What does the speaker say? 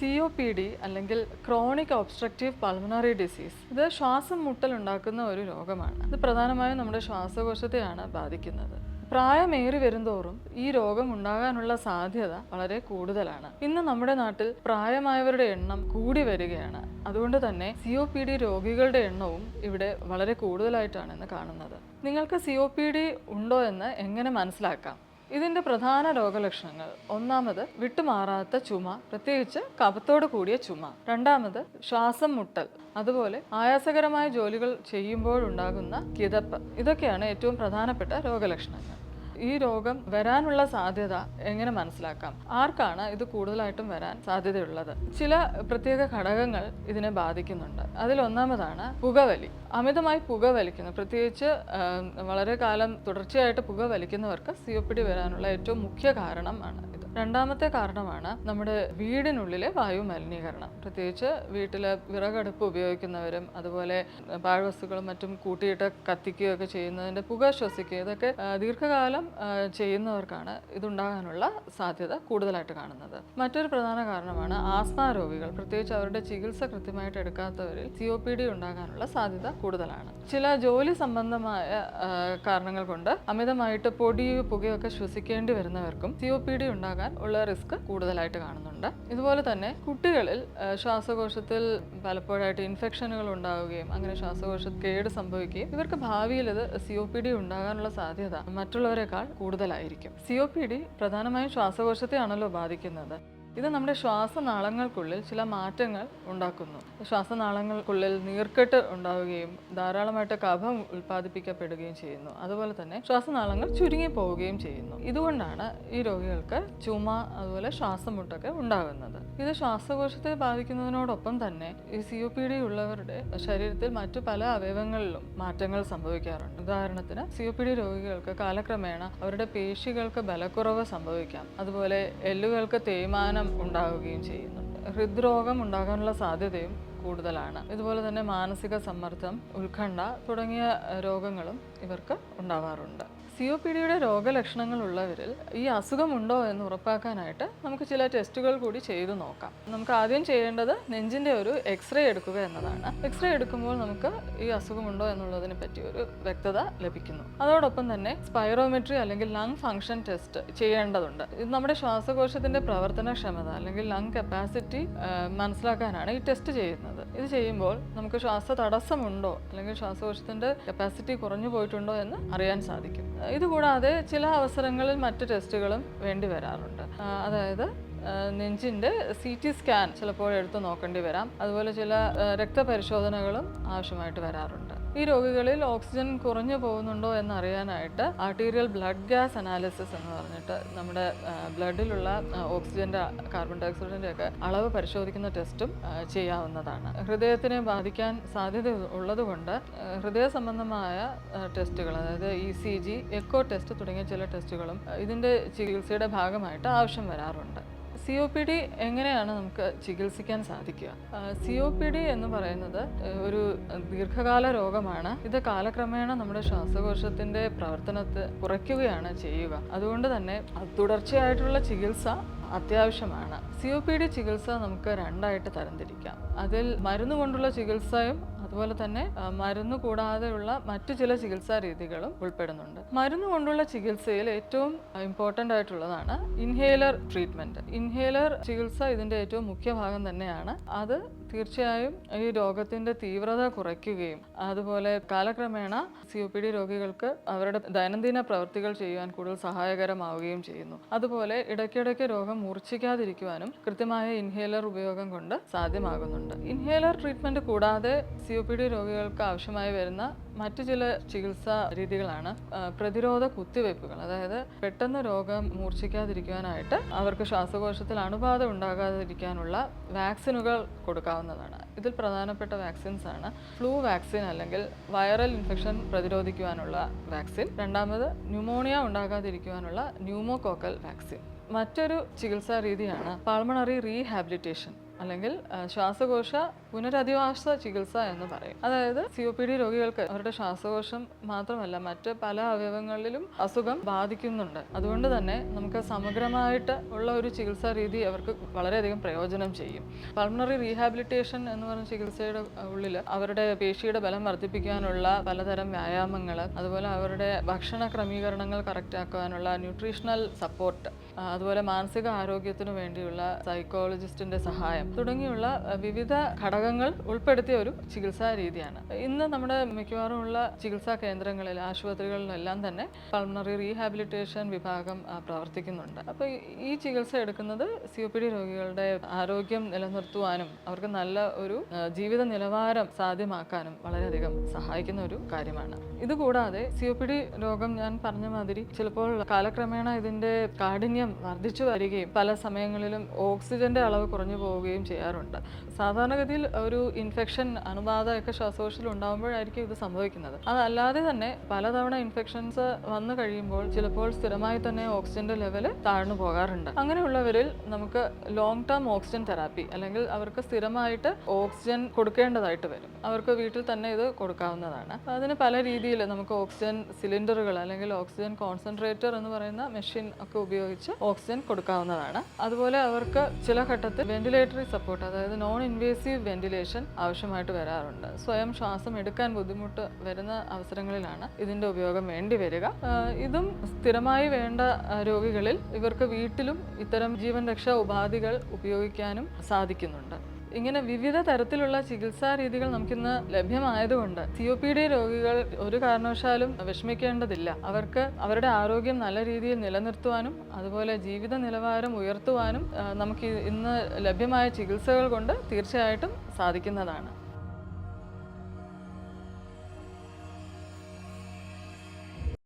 C O P D അല്ലെങ്കിൽ chronic obstructive pulmonary disease ഇത് ശ്വാസം മുട്ടൽ ഉണ്ടാക്കുന്ന ഒരു രോഗമാണ്. ഇത് പ്രധാനമായും നമ്മുടെ ശ്വാസകോശത്തെയാണ് ബാധിക്കുന്നത്. പ്രായമേറി വരുന്തോറും ഈ രോഗം ഉണ്ടാകാനുള്ള സാധ്യത വളരെ കൂടുതലാണ്. ഇന്ന് നമ്മുടെ നാട്ടിൽ പ്രായമായവരുടെ എണ്ണം കൂടി വരികയാണ്. അതുകൊണ്ട് തന്നെ സി ഒ പി ഡി രോഗികളുടെ എണ്ണവും ഇവിടെ വളരെ കൂടുതലായിട്ടാണ് ഇന്ന് കാണുന്നത്. നിങ്ങൾക്ക് സി ഒ പി ഡി ഉണ്ടോ എന്ന് എങ്ങനെ മനസ്സിലാക്കാം? ഇതിന്റെ പ്രധാന രോഗലക്ഷണങ്ങൾ. ഒന്നാമത് വിട്ടുമാറാത്ത ചുമ പ്രത്യേകിച്ച് കപത്തോട് കൂടിയ ചുമ. രണ്ടാമത് ശ്വാസം മുട്ടൽ അതുപോലെ ആയാസകരമായ ജോലികൾ ചെയ്യുമ്പോഴുണ്ടാകുന്ന കിതപ്പ്. ഇതൊക്കെയാണ് ഏറ്റവും പ്രധാനപ്പെട്ട രോഗലക്ഷണങ്ങൾ. ഈ രോഗം വരാനുള്ള സാധ്യത എങ്ങനെ മനസ്സിലാക്കാം? ആർക്കാണ് ഇത് കൂടുതലായിട്ടും വരാൻ സാധ്യതയുള്ളത്? ചില പ്രത്യേക ഘടകങ്ങൾ ഇതിനെ ബാധിക്കുന്നുണ്ട്. അതിലൊന്നാമതാണ് പുകവലി. അമിതമായി പുക വലിക്കുന്നു പ്രത്യേകിച്ച് വളരെ കാലം തുടർച്ചയായിട്ട് പുക വലിക്കുന്നവർക്ക് സി ഒ പി ഡി വരാനുള്ള ഏറ്റവും മുഖ്യ കാരണമാണ് രണ്ടാമത്തെ കാരണമാണ് നമ്മുടെ വീടിനുള്ളിലെ വായു മലിനീകരണം. പ്രത്യേകിച്ച് വീട്ടിൽ വിറകടുപ്പ് ഉപയോഗിക്കുന്നവരും അതുപോലെ പാഴ്വസ്തുക്കളും മറ്റും കൂട്ടിയിട്ട് കത്തിക്കുകയൊക്കെ ചെയ്യുന്നതിന്റെ പുക ശ്വസിക്കുക ഇതൊക്കെ ദീർഘകാലം ചെയ്യുന്നവർക്കാണ് ഇതുണ്ടാകാനുള്ള സാധ്യത കൂടുതലായിട്ട് കാണുന്നത്. മറ്റൊരു പ്രധാന കാരണമാണ് ആസ്മ രോഗികൾ. പ്രത്യേകിച്ച് അവരുടെ ചികിത്സ കൃത്യമായിട്ട് എടുക്കാത്തവരിൽ സി ഒ പി ഡി ഉണ്ടാകാനുള്ള സാധ്യത കൂടുതലാണ്. ചില ജോലി സംബന്ധമായ കാരണങ്ങൾ കൊണ്ട് അമിതമായിട്ട് പൊടി പുകയൊക്കെ ശ്വസിക്കേണ്ടി വരുന്നവർക്കും സി ഒ പി ഡി ഉണ്ടാകാൻ ഉള്ള റിസ്ക് കൂടുതലായിട്ട് കാണുന്നുണ്ട്. ഇതുപോലെ തന്നെ കുട്ടികളിൽ ശ്വാസകോശത്തിൽ പലപ്പോഴായിട്ട് ഇൻഫെക്ഷനുകൾ ഉണ്ടാവുകയും അങ്ങനെ ശ്വാസകോശ കേട് സംഭവിക്കുകയും ഇവർക്ക് ഭാവിയിൽ ഇത് സി ഒ പി ഡി ഉണ്ടാകാനുള്ള സാധ്യത മറ്റുള്ളവരെക്കാൾ കൂടുതലായിരിക്കും. സി ഒ പി ഡി പ്രധാനമായും ശ്വാസകോശത്തെയാണല്ലോ ബാധിക്കുന്നത്. ഇത് നമ്മുടെ ശ്വാസനാളങ്ങൾക്കുള്ളിൽ ചില മാറ്റങ്ങൾ ഉണ്ടാക്കുന്നു. ശ്വാസനാളങ്ങൾക്കുള്ളിൽ നീർക്കെട്ട് ഉണ്ടാവുകയും ധാരാളമായിട്ട് കഫം ഉൽപ്പാദിപ്പിക്കപ്പെടുകയും ചെയ്യുന്നു. അതുപോലെ തന്നെ ശ്വാസനാളങ്ങൾ ചുരുങ്ങി പോവുകയും ചെയ്യുന്നു. ഇതുകൊണ്ടാണ് ഈ രോഗികൾക്ക് ചുമ അതുപോലെ ശ്വാസമുട്ടൊക്കെ ഉണ്ടാകുന്നത്. ഇത് ശ്വാസകോശത്തെ ബാധിക്കുന്നതിനോടൊപ്പം തന്നെ ഈ സി ഒ പി ഡി ഉള്ളവരുടെ ശരീരത്തിൽ മറ്റു പല അവയവങ്ങളിലും മാറ്റങ്ങൾ സംഭവിക്കാറുണ്ട്. ഉദാഹരണത്തിന് സി ഒ പി ഡി രോഗികൾക്ക് കാലക്രമേണ അവരുടെ പേശികൾക്ക് ബലക്കുറവ് സംഭവിക്കാം. അതുപോലെ എല്ലുകൾക്ക് തേയ്മാനം ഉണ്ടാവുകയും ചെയ്യുന്നുണ്ട്. ഹൃദ്രോഗം ഉണ്ടാകാനുള്ള സാധ്യതയും കൂടുതലാണ്. ഇതുപോലെ തന്നെ മാനസിക സമ്മർദ്ദം ഉത്കണ്ഠ തുടങ്ങിയ രോഗങ്ങളും ഇവർക്ക് ഉണ്ടാവാറുണ്ട്. സി ഒ പി ഡിയുടെ രോഗലക്ഷണങ്ങൾ ഉള്ളവരിൽ ഈ അസുഖമുണ്ടോ എന്ന് ഉറപ്പാക്കാനായിട്ട് നമുക്ക് ചില ടെസ്റ്റുകൾ കൂടി ചെയ്തു നോക്കാം. നമുക്ക് ആദ്യം ചെയ്യേണ്ടത് നെഞ്ചിന്റെ ഒരു എക്സ്റേ എടുക്കുക എന്നതാണ്. എക്സ്റേ എടുക്കുമ്പോൾ നമുക്ക് ഈ അസുഖമുണ്ടോ എന്നുള്ളതിനെ പറ്റി ഒരു വ്യക്തത ലഭിക്കുന്നു. അതോടൊപ്പം തന്നെ സ്പൈറോമെട്രി അല്ലെങ്കിൽ ലങ് ഫങ്ഷൻ ടെസ്റ്റ് ചെയ്യേണ്ടതുണ്ട്. ഇത് നമ്മുടെ ശ്വാസകോശത്തിന്റെ പ്രവർത്തനക്ഷമത അല്ലെങ്കിൽ ലങ് കപ്പാസിറ്റി മനസ്സിലാക്കാനാണ് ഈ ടെസ്റ്റ് ചെയ്യുന്നത്. ഇത് ചെയ്യുമ്പോൾ നമുക്ക് ശ്വാസ തടസ്സമുണ്ടോ? അല്ലെങ്കിൽ ശ്വാസകോശത്തിന്റെ കപ്പാസിറ്റി കുറഞ്ഞു പോയിട്ടുണ്ടോ എന്ന് അറിയാൻ സാധിക്കും. ഇതുകൂടാതെ ചില അവസരങ്ങളിൽ മറ്റ് ടെസ്റ്റുകളും വേണ്ടി വരാറുണ്ട്. അതായത് നെഞ്ചിന്റെ സി ടി സ്കാൻ ചിലപ്പോൾ എടുത്തു നോക്കേണ്ടി വരാം. അതുപോലെ ചില രക്തപരിശോധനകളും ആവശ്യമായിട്ട് വരാറുണ്ട്. ഈ രോഗികളിൽ ഓക്സിജൻ കുറഞ്ഞു പോകുന്നുണ്ടോ എന്നറിയാനായിട്ട് ആർട്ടീരിയൽ ബ്ലഡ് ഗ്യാസ് അനാലിസിസ് എന്ന് പറഞ്ഞിട്ട് നമ്മുടെ ബ്ലഡിലുള്ള ഓക്സിജന്റെ കാർബൺ ഡയോക്സൈഡിന്റെ ഒക്കെ അളവ് പരിശോധിക്കുന്ന ടെസ്റ്റും ചെയ്യാവുന്നതാണ്. ഹൃദയത്തിനെ ബാധിക്കാൻ സാധ്യത ഉള്ളതുകൊണ്ട് ഹൃദയ സംബന്ധമായ ടെസ്റ്റുകൾ അതായത് E C G echo test തുടങ്ങിയ ചില ടെസ്റ്റുകളും ഇതിന്റെ ചികിത്സയുടെ ഭാഗമായിട്ട് ആവശ്യം വരാറുണ്ട്. സി ഒ പി ഡി എങ്ങനെയാണ് നമുക്ക് ചികിത്സിക്കാൻ സാധിക്കുക? സി ഒ പി ഡി എന്ന് പറയുന്നത് ഒരു ദീർഘകാല രോഗമാണ്. ഇത് കാലക്രമേണ നമ്മുടെ ശ്വാസകോശത്തിന്റെ പ്രവർത്തനത്തെ കുറയ്ക്കുകയാണ് ചെയ്യുക. അതുകൊണ്ട് തന്നെ തുടർച്ചയായിട്ടുള്ള ചികിത്സ അത്യാവശ്യമാണ്. സി ഒ പി ഡി ചികിത്സ നമുക്ക് രണ്ടായിട്ട് തരംതിരിക്കാം. അതിൽ മരുന്ന് കൊണ്ടുള്ള ചികിത്സയും അതുപോലെ തന്നെ മരുന്ന് കൂടാതെയുള്ള മറ്റു ചില ചികിത്സാ രീതികളും ഉൾപ്പെടുന്നുണ്ട്. മരുന്ന് കൊണ്ടുള്ള ചികിത്സയിൽ ഏറ്റവും ഇമ്പോർട്ടന്റ് ആയിട്ടുള്ളതാണ് ഇൻഹേലർ ട്രീറ്റ്മെന്റ് ഇൻഹേലർ ചികിത്സ ഇതിന്റെ ഏറ്റവും മുഖ്യ ഭാഗം തന്നെയാണ്. അത് തീർച്ചയായും ഈ രോഗത്തിന്റെ തീവ്രത കുറയ്ക്കുകയും അതുപോലെ കാലക്രമേണ സി ഒ പി ഡി രോഗികൾക്ക് അവരുടെ ദൈനംദിന പ്രവൃത്തികൾ ചെയ്യുവാൻ കൂടുതൽ സഹായകരമാവുകയും ചെയ്യുന്നു. അതുപോലെ ഇടയ്ക്കിടയ്ക്ക് രോഗം മൂർച്ഛിക്കാതിരിക്കുവാനും കൃത്യമായ ഇൻഹേലർ ഉപയോഗം കൊണ്ട് സാധ്യമാകുന്നുണ്ട്. ഇൻഹേലർ ട്രീറ്റ്മെന്റ് കൂടാതെ സി ഒ പി ഡി രോഗികൾക്ക് ആവശ്യമായി വരുന്ന മറ്റു ചില ചികിത്സാ രീതികളാണ് പ്രതിരോധ കുത്തിവയ്പ്പുകൾ. അതായത് പെട്ടെന്ന് രോഗം മൂർച്ഛിക്കാതിരിക്കുവാനായിട്ട് അവർക്ക് ശ്വാസകോശത്തിൽ അണുബാധ ഉണ്ടാകാതിരിക്കാനുള്ള വാക്സിനുകൾ കൊടുക്കാവുന്നതാണ് ഇതിൽ പ്രധാനപ്പെട്ട വാക്സിൻസ് ആണ്. ഫ്ലൂ വാക്സിൻ അല്ലെങ്കിൽ വൈറൽ ഇൻഫെക്ഷൻ പ്രതിരോധിക്കുവാനുള്ള വാക്സിൻ രണ്ടാമത് ന്യൂമോണിയ ഉണ്ടാകാതിരിക്കുവാനുള്ള ന്യൂമോകോക്കൽ വാക്സിൻ മറ്റൊരു ചികിത്സാ രീതിയാണ് പാൾമണറി റീഹാബിലിറ്റേഷൻ അല്ലെങ്കിൽ ശ്വാസകോശ പുനരധിവാസ ചികിത്സ എന്ന് പറയും. അതായത് സി ഒ പി ഡി രോഗികൾക്ക് അവരുടെ ശ്വാസകോശം മാത്രമല്ല മറ്റ് പല അവയവങ്ങളിലും അസുഖം ബാധിക്കുന്നുണ്ട്. അതുകൊണ്ട് തന്നെ നമുക്ക് സമഗ്രമായിട്ട് ഉള്ള ഒരു ചികിത്സാ രീതി അവർക്ക് വളരെയധികം പ്രയോജനം ചെയ്യും. പൾമണറി റീഹാബിലിറ്റേഷൻ എന്ന് പറഞ്ഞ ചികിത്സയുടെ ഉള്ളിൽ അവരുടെ പേശിയുടെ ബലം വർദ്ധിപ്പിക്കാനുള്ള പലതരം വ്യായാമങ്ങൾ അതുപോലെ അവരുടെ ഭക്ഷണ ക്രമീകരണങ്ങൾ കറക്റ്റ് ആക്കാനുള്ള ന്യൂട്രീഷണൽ സപ്പോർട്ട് അതുപോലെ മാനസിക ആരോഗ്യത്തിനു വേണ്ടിയുള്ള സൈക്കോളജിസ്റ്റിന്റെ സഹായം തുടങ്ങിയുള്ള വിവിധ വിവിധ ഘടകങ്ങൾ ഉൾപ്പെടുത്തിയ ഒരു ചികിത്സാ രീതിയാണ്. ഇന്ന് നമ്മുടെ മിക്കവാറും ഉള്ള ചികിത്സാ കേന്ദ്രങ്ങളിൽ ആശുപത്രികളിലെല്ലാം തന്നെ പൾമണറി റീഹാബിലിറ്റേഷൻ വിഭാഗം പ്രവർത്തിക്കുന്നുണ്ട്. അപ്പോൾ ഈ ചികിത്സ എടുക്കുന്നത് സി ഒ പി ഡി രോഗികളുടെ ആരോഗ്യം നിലനിർത്തുവാനും അവർക്ക് നല്ല ഒരു ജീവിത നിലവാരം സാധ്യമാക്കാനും വളരെയധികം സഹായിക്കുന്ന ഒരു കാര്യമാണ്. ഇതുകൂടാതെ സി ഒ പി ഡി രോഗം ഞാൻ പറഞ്ഞ മാതിരി ചിലപ്പോൾ കാലക്രമേണ ഇതിന്റെ കാഠിന്യം വർദ്ധിച്ചു വരികയും പല സമയങ്ങളിലും ഓക്സിജന്റെ അളവ് കുറഞ്ഞു പോവുകയും ചെയ്യാറുണ്ട്. സാധാരണഗതിയിൽ ഒരു ഇൻഫെക്ഷൻ അണുബാധയൊക്കെ ശ്വാസകോശത്തിൽ ഉണ്ടാകുമ്പോഴായിരിക്കും ഇത് സംഭവിക്കുന്നത്. അതല്ലാതെ തന്നെ പലതവണ ഇൻഫെക്ഷൻസ് വന്നു കഴിയുമ്പോൾ ചിലപ്പോൾ സ്ഥിരമായി തന്നെ ഓക്സിജന്റെ ലെവൽ താഴ്ന്നു പോകാറുണ്ട്. അങ്ങനെയുള്ളവരിൽ നമുക്ക് ലോങ് ടേം ഓക്സിജൻ തെറാപ്പി അല്ലെങ്കിൽ അവർക്ക് സ്ഥിരമായിട്ട് ഓക്സിജൻ കൊടുക്കേണ്ടതായിട്ട് വരും. അവർക്ക് വീട്ടിൽ തന്നെ ഇത് കൊടുക്കാവുന്നതാണ്. അതിന് പല രീതിയിൽ നമുക്ക് ഓക്സിജൻ സിലിണ്ടറുകൾ അല്ലെങ്കിൽ ഓക്സിജൻ കോൺസെൻട്രേറ്റർ എന്ന് പറയുന്ന മെഷീൻ ഒക്കെ ഉപയോഗിച്ച് ഓക്സിജൻ കൊടുക്കാവുന്നതാണ്. അതുപോലെ അവർക്ക് ചില ഘട്ടത്തിൽ വെന്റിലേറ്ററി സപ്പോർട്ട് അതായത് നോൺ ഇൻവേസീവ് വെന്റിലേഷൻ ആവശ്യമായിട്ട് വരാറുണ്ട്. സ്വയം ശ്വാസം എടുക്കാൻ ബുദ്ധിമുട്ട് വരുന്ന അവസരങ്ങളിലാണ് ഇതിന്റെ ഉപയോഗം വേണ്ടി വരിക. ഇതും സ്ഥിരമായി വേണ്ട രോഗികളിൽ ഇവർക്ക് വീട്ടിലും ഇത്തരം ജീവൻ രക്ഷാ ഉപാധികൾ ഉപയോഗിക്കാനും സാധിക്കുന്നുണ്ട്. ഇങ്ങനെ വിവിധ തരത്തിലുള്ള ചികിത്സാ രീതികൾ നമുക്കിന്ന് ലഭ്യമായതുകൊണ്ട് സി ഒ പി ഡി രോഗികൾ ഒരു കാരണവശാലും വിഷമിക്കേണ്ടതില്ല. അവർക്ക് അവരുടെ ആരോഗ്യം നല്ല രീതിയിൽ നിലനിർത്തുവാനും അതുപോലെ ജീവിത നിലവാരം ഉയർത്തുവാനും നമുക്ക് ഇന്ന് ലഭ്യമായ ചികിത്സകൾ കൊണ്ട് തീർച്ചയായിട്ടും സാധിക്കുന്നതാണ്.